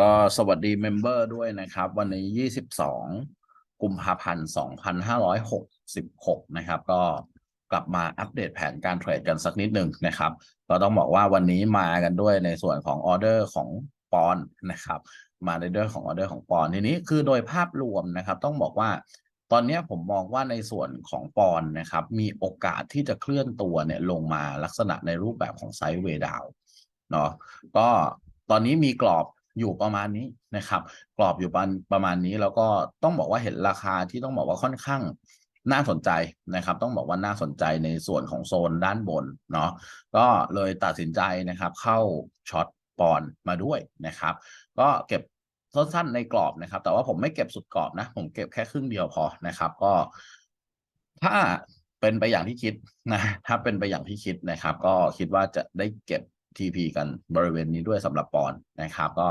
ก็สวัสดีเมมเบอร์ด้วยนะครับ วันนี้ 22 กุมภาพันธ์ 2566 นะครับ ก็กลับมาอัปเดตแผนการเทรดกันสักนิดหนึ่งนะครับ ก็ต้องบอกว่าวันนี้มากันด้วยในส่วนของออเดอร์ของปอนนะครับ มาในเรื่องของออเดอร์ของปอนทีนี้คือโดยภาพรวมนะครับ ต้องบอกว่าตอนนี้ผมมองว่าในส่วนของปอนนะครับ มีโอกาสที่จะเคลื่อนตัวเนี่ยลงมาลักษณะในรูปแบบของไซด์เวดาวเนาะก็ตอนนี้มีกรอบ อยู่ประมาณนี้นะครับ กรอบอยู่ประประมาณนี้แล้วก็ต้องบอกว่าเห็นราคาที่ต้องบอกว่าค่อนข้างน่าสนใจนะครับ ต้องบอกว่าน่าสนใจในส่วนของโซนด้านบนเนาะก็เลยตัดสินใจนะครับเข้าช็อตปอนมาด้วยนะครับ ก็เก็บสั้นๆในกรอบนะครับ แต่ว่าผมไม่เก็บสุดกรอบนะ ผมเก็บแค่ครึ่งเดียวพอนะครับ ก็ถ้าเป็นไปอย่างที่คิดนะถ้าเป็นไปอย่างที่คิดนะครับ ก็คิดว่าจะได้เก็บ TP กันบริเวณนี้ด้วยสำหรับปอนนะครับ ก็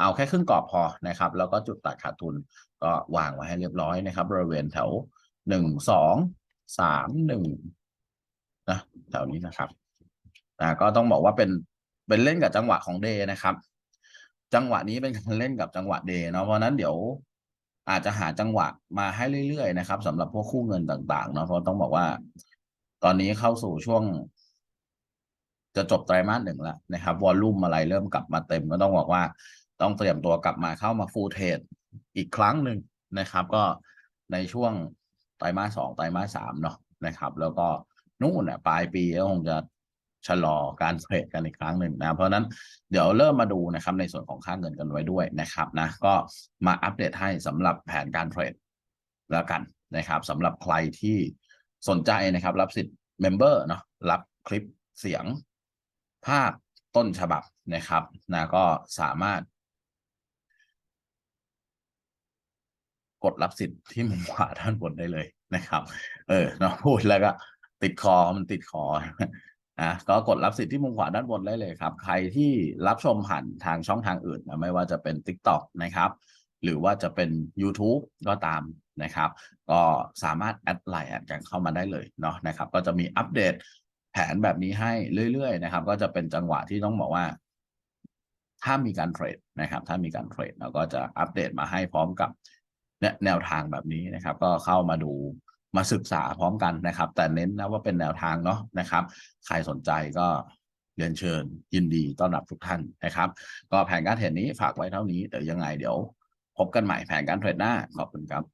เอาแค่ครึ่งกรอบพอนะครับ แล้วก็จุดตัดขาดทุนก็วางไว้ให้เรียบร้อยนะครับ บริเวณแถวหนึ่งสองสามหนึ่งนะแถวนี้นะครับอ่าก็ต้องบอกว่าเป็นเป็นเล่นกับจังหวะของเดย์นะครับ จังหวะนี้เป็นการเล่นกับจังหวะเดย์เนาะเพราะนั้นเดี๋ยวอาจจะหาจังหวะมาให้เรื่อยๆนะครับสำหรับพวกคู่เงินต่างๆเนาะเพราะต้องบอกว่า ตอนนี้เข้าสู่ช่วง จะจบไตรมาสหนึ่งแล้วนะครับวอลลุ่มอะไรเริ่มกลับมาเต็มก็ต้องบอกว่า ต้องเตรียมตัวกลับมาเข้ามาฟูลเทรดอีกครั้งหนึ่งนะครับ ก็ในช่วงไตรมาสสองไตรมาสสามเนาะนะครับ แล้วก็นู่นน่ะปลายปีก็คงจะชะลอการเทรดกันอีกครั้งหนึ่งนะ เพราะฉะนั้นเดี๋ยวเริ่มมาดูนะครับในส่วนของค่าเงินกันไว้ด้วยนะครับนะก็มาอัปเดตให้สำหรับแผนการเทรดแล้วกันนะครับสำหรับใครที่สนใจนะครับ รับสิทธิ์เมมเบอร์เนาะรับคลิปเสียง ภาพต้นฉบับนะครับนะก็สามารถ กดรับสิทธิ์ที่มุมขวาด้านบนได้เลยนะครับ เออเนาะพูดแล้วก็ ติดคอมันติดคอนะก็กดรับสิทธิ์ที่มุมขวาด้านบนได้เลยครับ ใครที่รับชมผ่านทางช่องทางอื่นนะไม่ว่าจะเป็น TikTok นะครับ หรือว่าจะเป็น YouTube ก็ตามนะครับ ก็สามารถแอดไลน์แอดกันเข้ามาได้เลยเนาะนะครับ ก็จะมีอัปเดต แผนแบบนี้ให้เรื่อยๆนะครับ ก็จะเป็นจังหวะที่ต้องบอกว่า ถ้ามีการเทรดนะครับ ถ้ามีการเทรดเราก็จะอัปเดตมาให้พร้อมกับเนี่ยแนวทางแบบนี้นะครับ ก็เข้ามาดูมาศึกษาพร้อมกันนะครับ แต่เน้นนะว่าเป็นแนวทางเนาะนะครับ ใครสนใจก็เรียนเชิญ ยินดีต้อนรับทุกท่านนะครับ ก็แผนการเทรดนี้ฝากไว้เท่านี้เดี๋ยวยังไงเดี๋ยว พบกันใหม่แผนการเทรดหน้าขอบคุณครับ